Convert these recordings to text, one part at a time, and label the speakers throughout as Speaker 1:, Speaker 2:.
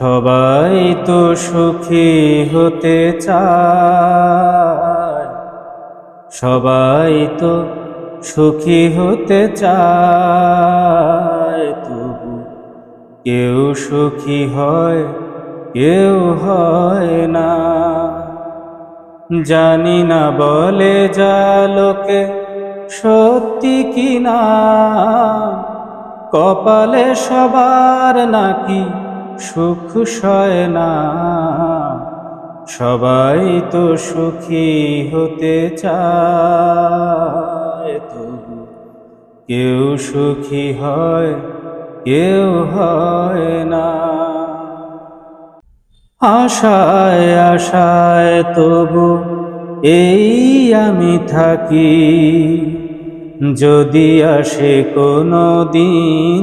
Speaker 1: সবাই তো সুখী হতে চায়। সবাই তো সুখী হতে চায়। তবু কেউ সুখী হয়, কেউ হয় না। জানি না বলে যা লোকে সত্যি কি না কপালে সবার নাকি সুখ সয় না। সবাই তো সুখী হতে চায়, তবু কেউ সুখী হয়, কেউ হয় না। আশায় আশায় তবু এই আমি থাকি, যদি আসে কোনো দিন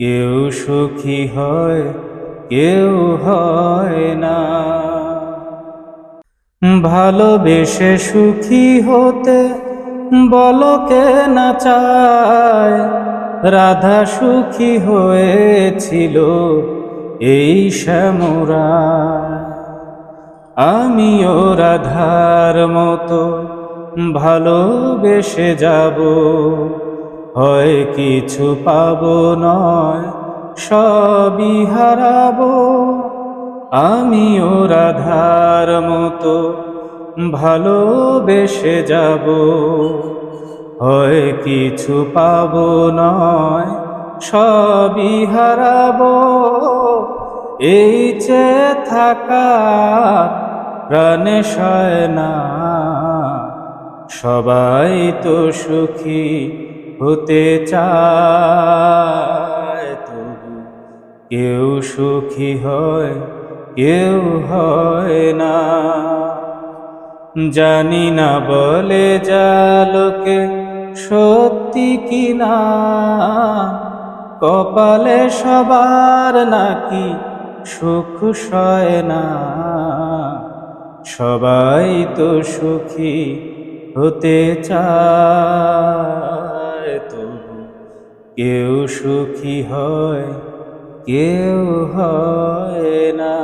Speaker 1: কেউ সুখী হয়, কেউ হয় না। ভালোবেসে সুখী হতে বলো কে না চায়, রাধা সুখী হয়েছিল এই শ্যামরা আমিও রাধার মতো ভালোবেসে যাব। হয় কিছু পাবো নয়, সবই হারাবো। আমিও রাধার মতো ভালোবেসে যাব। হয় কিছু পাবো নয়, সবই হারাবো। এই চে থাকা প্রাণে সয় না, সবাই তো সুখী। হতে চায় তবু কেউ সুখী হয়, কেউ হয় না। জানি না বলে যা লোকে সত্যি কি না, কপালে সবার নাকি সুখ সয় না। সবাই তো সুখী হতে চায়। তবু। কেউ সুখী হয় কেউ হয় না।